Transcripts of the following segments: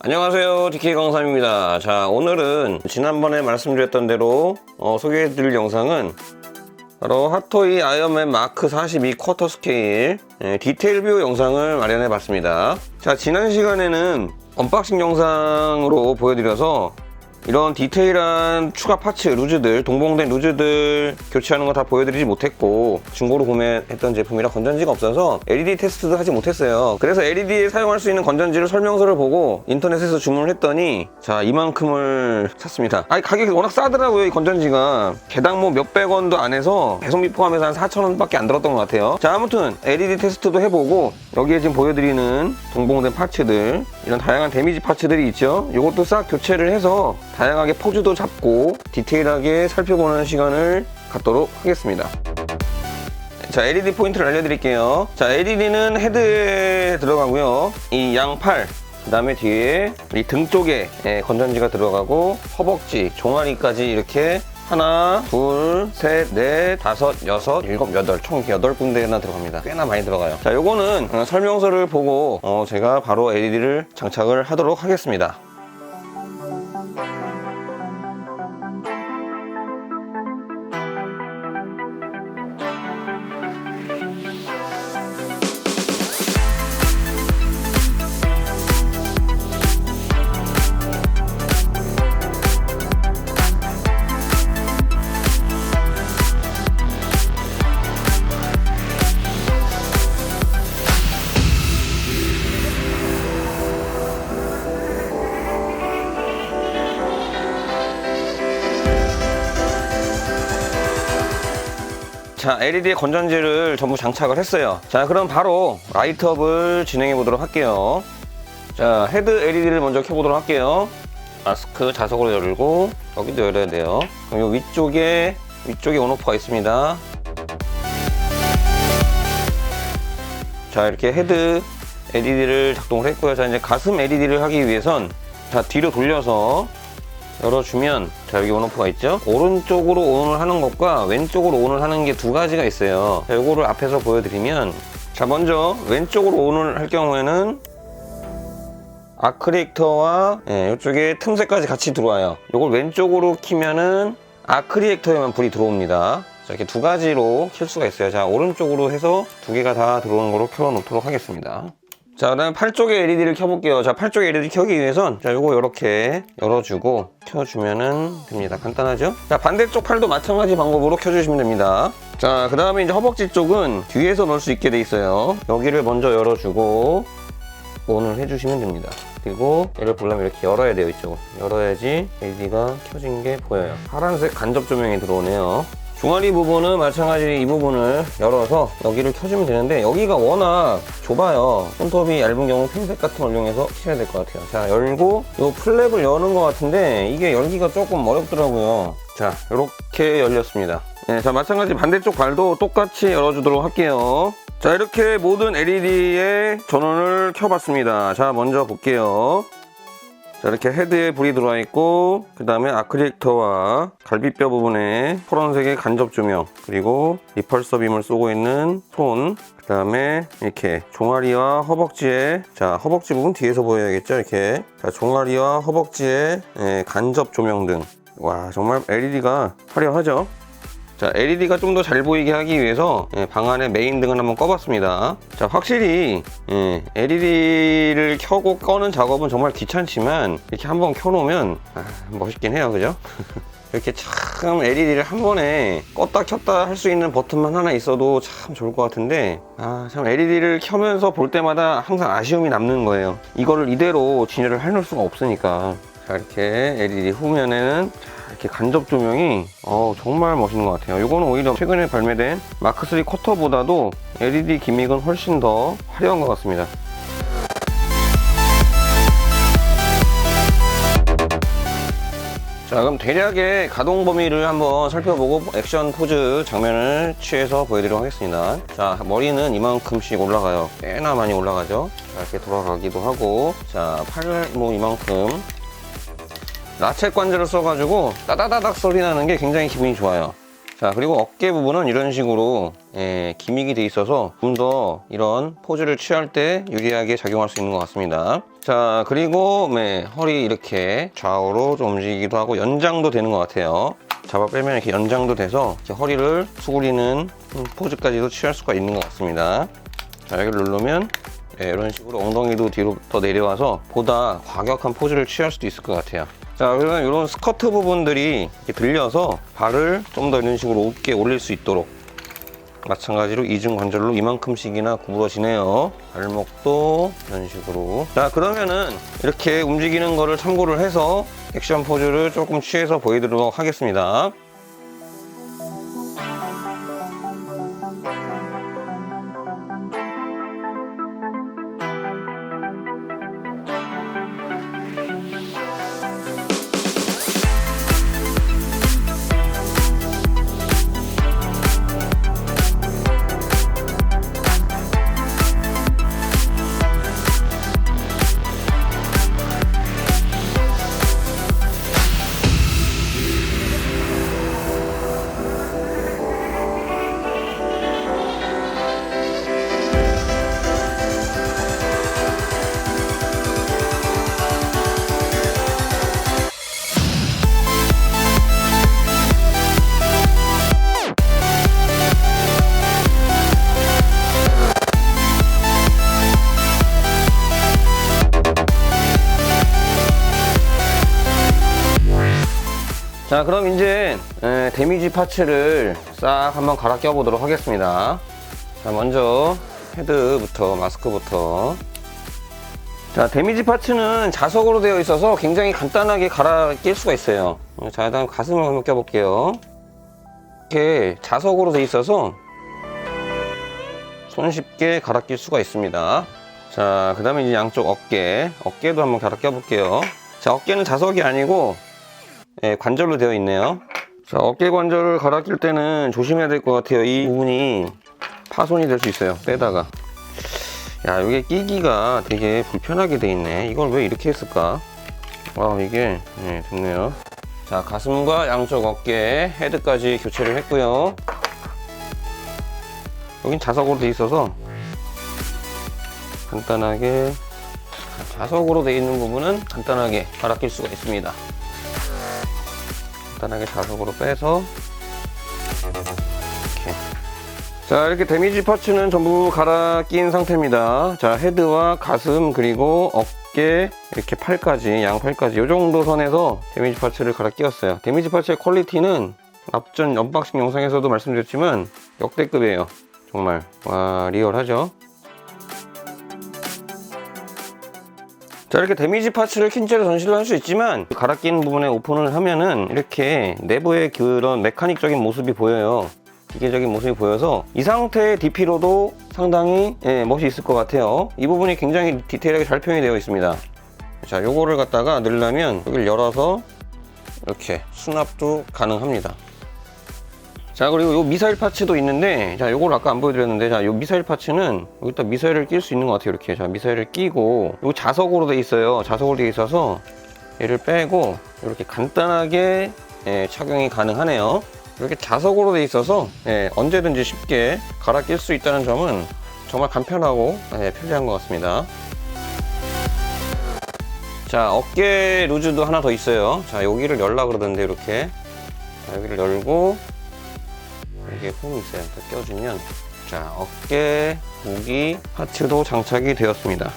안녕하세요. DK 강삼입니다. 자 오늘은 지난번에 말씀드렸던 대로 어, 소개해드릴 영상은 바로 핫토이 아이언맨 마크 42 쿼터 스케일 예, 디테일 뷰 영상을 마련해 봤습니다. 자 지난 시간에는 언박싱 영상으로 보여드려서 이런 디테일한 추가 파츠 루즈들 동봉된 루즈들 교체하는 거 다 보여드리지 못했고 중고로 구매했던 제품이라 건전지가 없어서 LED 테스트도 하지 못했어요. 그래서 LED에 사용할 수 있는 건전지를 설명서를 보고 인터넷에서 주문을 했더니 자 이만큼을 샀습니다. 아니 가격이 워낙 싸더라고요 이 건전지가. 개당 뭐 몇백 원도 안 해서 배송비 포함해서 한 4천 원밖에 안 들었던 것 같아요. 자 아무튼 LED 테스트도 해보고 여기에 지금 보여드리는 동봉된 파츠들 이런 다양한 데미지 파츠들이 있죠. 이것도 싹 교체를 해서 다양하게 포즈도 잡고 디테일하게 살펴보는 시간을 갖도록 하겠습니다 자 LED 포인트를 알려드릴게요 자 LED는 헤드에 들어가고요 이 양팔 그 다음에 뒤에 이 등 쪽에 예, 건전지가 들어가고 허벅지 종아리까지 이렇게 하나, 둘, 셋, 넷, 다섯, 여섯, 일곱, 여덟 총 여덟 군데나 들어갑니다. 꽤나 많이 들어가요. 자, 요거는 어, 설명서를 보고 어, 제가 바로 LED를 장착을 하도록 하겠습니다. 자, LED에 건전지를 전부 장착을 했어요. 자, 그럼 바로 라이트업을 진행해 보도록 할게요. 자, 헤드 LED를 먼저 켜보도록 할게요. 마스크 자석으로 열고 여기도 열어야 돼요. 그럼 요 위쪽에 위쪽에 온오프가 있습니다. 자, 이렇게 헤드 LED를 작동을 했고요. 자, 이제 가슴 LED를 하기 위해선 자, 뒤로 돌려서 열어주면 자 여기 온오프가 있죠? 오른쪽으로 온을 하는 것과 왼쪽으로 온을 하는 게 두 가지가 있어요. 자, 요거를 앞에서 보여드리면 자 먼저 왼쪽으로 온을 할 경우에는 아크리액터와 예, 이쪽에 틈새까지 같이 들어와요. 요걸 왼쪽으로 키면은 아크리액터에만 불이 들어옵니다. 자, 이렇게 두 가지로 킬 수가 있어요. 자 오른쪽으로 해서 두 개가 다 들어오는 거로 켜 놓도록 하겠습니다 자, 그다음 팔 쪽에 LED를 켜볼게요. 자, 팔 쪽에 LED 켜기 위해선 자, 요거 이렇게 열어주고 켜주면은 됩니다. 간단하죠? 자, 반대쪽 팔도 마찬가지 방법으로 켜주시면 됩니다. 자, 그 다음에 이제 허벅지 쪽은 뒤에서 넣을 수 있게 돼 있어요. 여기를 먼저 열어주고 온을 해주시면 됩니다. 그리고 얘를 보려면 이렇게 열어야 돼요, 이쪽을. 열어야지 LED가 켜진 게 보여요. 파란색 간접 조명이 들어오네요. 종아리 부분은 마찬가지 이 부분을 열어서 여기를 켜주면 되는데 여기가 워낙 좁아요. 손톱이 얇은 경우 핀셋 같은 걸 이용해서 켜야 될 것 같아요. 자 열고 이 플랩을 여는 것 같은데 이게 열기가 조금 어렵더라고요. 자 이렇게 열렸습니다. 네, 자 마찬가지 반대쪽 발도 똑같이 열어주도록 할게요. 자 이렇게 모든 LED의 전원을 켜봤습니다. 자 먼저 볼게요 자 이렇게 헤드에 불이 들어와 있고 그 다음에 아크릴릭터와 갈비뼈 부분에 파란색의 간접 조명 그리고 리펄서 빔을 쏘고 있는 손 그 다음에 이렇게 종아리와 허벅지에 자 허벅지 부분 뒤에서 보여야겠죠? 이렇게. 자 종아리와 허벅지에 예, 간접 조명 등와 정말 LED가 화려하죠 자, LED가 좀 더 잘 보이게 하기 위해서 예, 방 안에 메인 등을 한번 꺼봤습니다. 자, 확실히 예, LED를 켜고 꺼는 작업은 정말 귀찮지만 이렇게 한번 켜놓으면 아, 멋있긴 해요, 그죠? 이렇게 참 LED를 한 번에 껐다 켰다 할 수 있는 버튼만 하나 있어도 참 좋을 것 같은데 아 참 LED를 켜면서 볼 때마다 항상 아쉬움이 남는 거예요. 이거를 이대로 진열을 해놓을 수가 없으니까 자 이렇게 LED 후면에는 자, 이렇게 간접 조명이 어, 정말 멋있는 것 같아요. 이거는 오히려 최근에 발매된 마크3 쿼터보다도 LED 기믹은 훨씬 더 화려한 것 같습니다. 자 그럼 대략의 가동 범위를 한번 살펴보고 액션 포즈 장면을 취해서 보여드리도록 하겠습니다. 자 머리는 이만큼씩 올라가요. 꽤나 많이 올라가죠? 자, 이렇게 돌아가기도 하고. 자 팔 뭐 이만큼 라쳇 관절을 써가지고 따다다닥 소리 나는 게 굉장히 기분이 좋아요. 자 그리고 어깨 부분은 이런 식으로 예, 기믹이 돼 있어서 좀 더 이런 포즈를 취할 때 유리하게 작용할 수 있는 것 같습니다. 자 그리고 네, 허리 이렇게 좌우로 좀 움직이기도 하고 연장도 되는 것 같아요. 잡아 빼면 이렇게 연장도 돼서 이렇게 허리를 수그리는 포즈까지도 취할 수가 있는 것 같습니다. 자 여기를 누르면 예, 이런 식으로 엉덩이도 뒤로 더 내려와서 보다 과격한 포즈를 취할 수도 있을 것 같아요 자 그러면 이런 스커트 부분들이 이렇게 들려서 발을 좀 더 이런 식으로 높게 올릴 수 있도록 마찬가지로 이중 관절로 이만큼씩이나 구부러지네요. 발목도 이런 식으로. 자 그러면은 이렇게 움직이는 거를 참고를 해서 액션 포즈를 조금 취해서 보여드리도록 하겠습니다 자 그럼 이제 에, 데미지 파츠를 싹 한번 갈아 껴보도록 하겠습니다. 자 먼저 헤드부터 마스크부터. 자 데미지 파츠는 자석으로 되어 있어서 굉장히 간단하게 갈아 낄 수가 있어요. 자 일단 가슴을 한번 껴볼게요. 이렇게 자석으로 되어 있어서 손쉽게 갈아 낄 수가 있습니다. 자그 다음에 이제 양쪽 어깨 어깨도 한번 갈아 껴볼게요. 자 어깨는 자석이 아니고 예, 관절로 되어 있네요. 자, 어깨 관절을 갈아 낄 때는 조심해야 될 것 같아요. 이 부분이 파손이 될 수 있어요. 빼다가. 야, 이게 끼기가 되게 불편하게 돼 있네. 이걸 왜 이렇게 했을까? 와, 이게, 네, 됐네요. 자, 가슴과 양쪽 어깨, 헤드까지 교체를 했고요. 여긴 자석으로 돼 있어서 간단하게 자석으로 돼 있는 부분은 간단하게 갈아 낄 수가 있습니다. 간단하게 자석으로 빼서 이렇게. 자 이렇게 데미지 파츠는 전부 갈아 낀 상태입니다. 자 헤드와 가슴 그리고 어깨 이렇게 팔까지 양팔까지 이 정도 선에서 데미지 파츠를 갈아 끼웠어요. 데미지 파츠의 퀄리티는 앞전 언박싱 영상에서도 말씀드렸지만 역대급이에요. 정말 와 리얼하죠 자 이렇게 데미지 파츠를 킨 채로 전시를 할 수 있지만 갈아 끼는 부분에 오픈을 하면은 이렇게 내부의 그런 메카닉적인 모습이 보여요. 기계적인 모습이 보여서 이 상태의 DP로도 상당히 예, 멋이 있을 것 같아요. 이 부분이 굉장히 디테일하게 잘 표현이 되어 있습니다. 자 요거를 갖다가 넣으려면 여기를 열어서 이렇게 수납도 가능합니다 자 그리고 요 미사일 파츠도 있는데 자 요걸 아까 안 보여드렸는데 자 요 미사일 파츠는 여기다 미사일을 낄 수 있는 것 같아요 이렇게. 자 미사일을 끼고 요 자석으로 돼 있어요. 자석으로 돼 있어서 얘를 빼고 이렇게 간단하게 예, 착용이 가능하네요. 이렇게 자석으로 돼 있어서 예, 언제든지 쉽게 갈아 낄 수 있다는 점은 정말 간편하고 예, 편리한 것 같습니다. 자 어깨 루즈도 하나 더 있어요. 자 여기를 열라 그러던데 이렇게. 자, 여기를 열고 여기에 홈이 있어요. 딱 껴주면 자 어깨 무기 파츠도 장착이 되었습니다.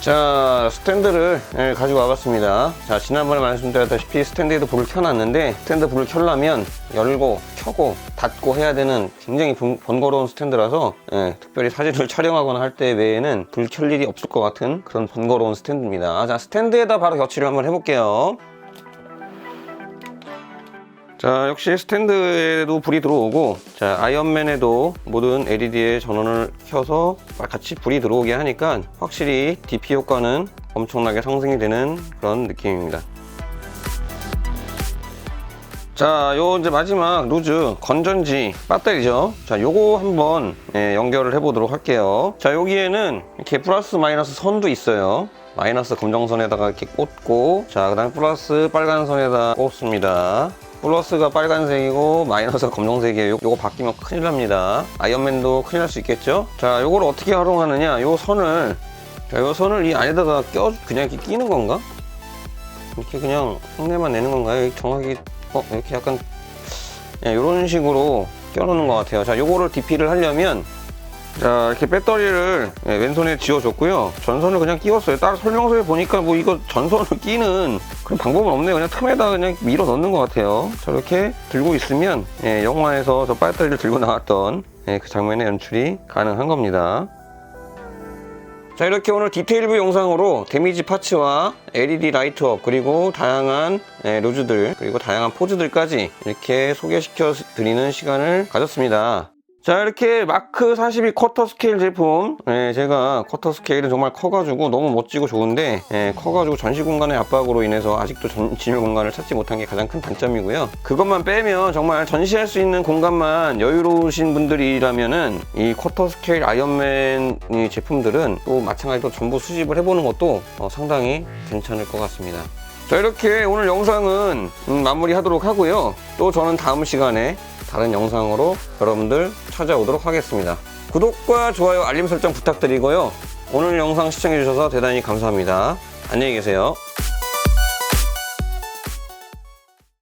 자 스탠드를 예, 가지고 와봤습니다. 자 지난번에 말씀드렸다시피 스탠드에도 불을 켜놨는데 스탠드 불을 켜려면 열고 켜고 닫고 해야 되는 굉장히 번- 번거로운 스탠드라서 예, 특별히 사진을 촬영하거나 할 때 외에는 불 켤 일이 없을 것 같은 그런 번거로운 스탠드입니다. 자 스탠드에다 바로 격치를 한번 해볼게요. 자 역시 스탠드에도 불이 들어오고 자 아이언맨에도 모든 LED에 전원을 켜서 같이 불이 들어오게 하니까 확실히 DP 효과는 엄청나게 상승이 되는 그런 느낌입니다 자, 요 이제 마지막 루즈 건전지 배터리죠. 자, 요거 한번 예, 연결을 해보도록 할게요. 자, 여기에는 이렇게 플러스 마이너스 선도 있어요. 마이너스 검정선에다가 이렇게 꽂고 자 그다음 플러스 빨간 선에다 꽂습니다 플러스가 빨간색이고 마이너스가 검정색이에요. 요- 요거 바뀌면 큰일 납니다. 아이언맨도 큰일 날 수 있겠죠? 자 요걸 어떻게 활용하느냐? 요 선을 자, 요 선을 이 안에다가 껴 그냥 이렇게 끼는 건가? 이렇게 그냥 흉내만 내는 건가요? 정확히 어 이렇게 약간 이런 식으로 껴놓는 것 같아요. 자 요거를 DP를 하려면 자 이렇게 배터리를 예, 왼손에 쥐어줬고요. 전선을 그냥 끼웠어요. 따로 설명서에 보니까 뭐 이거 전선을 끼는 그런 방법은 없네요. 그냥 틈에다 그냥 밀어 넣는 것 같아요. 저렇게 들고 있으면 예, 영화에서 저 배터리를 들고 나왔던 예, 그 장면의 연출이 가능한 겁니다. 자 이렇게 오늘 디테일뷰 영상으로 데미지 파츠와 LED 라이트업 그리고 다양한 예, 루즈들 그리고 다양한 포즈들까지 이렇게 소개시켜 드리는 시간을 가졌습니다 자 이렇게 마크 42 쿼터 스케일 제품. 예, 제가 쿼터 스케일은 정말 커가지고 너무 멋지고 좋은데 예, 커가지고 전시 공간의 압박으로 인해서 아직도 전, 진열 공간을 찾지 못한 게 가장 큰 단점이고요. 그것만 빼면 정말 전시할 수 있는 공간만 여유로우신 분들이라면은 이 쿼터 스케일 아이언맨 이 제품들은 또 마찬가지로 전부 수집을 해보는 것도 어, 상당히 괜찮을 것 같습니다. 자 이렇게 오늘 영상은 음, 마무리하도록 하고요. 또 저는 다음 시간에 다른 영상으로 여러분들 찾아오도록 하겠습니다. 구독과 좋아요 알림 설정 부탁드리고요. 오늘 영상 시청해주셔서 대단히 감사합니다. 안녕히 계세요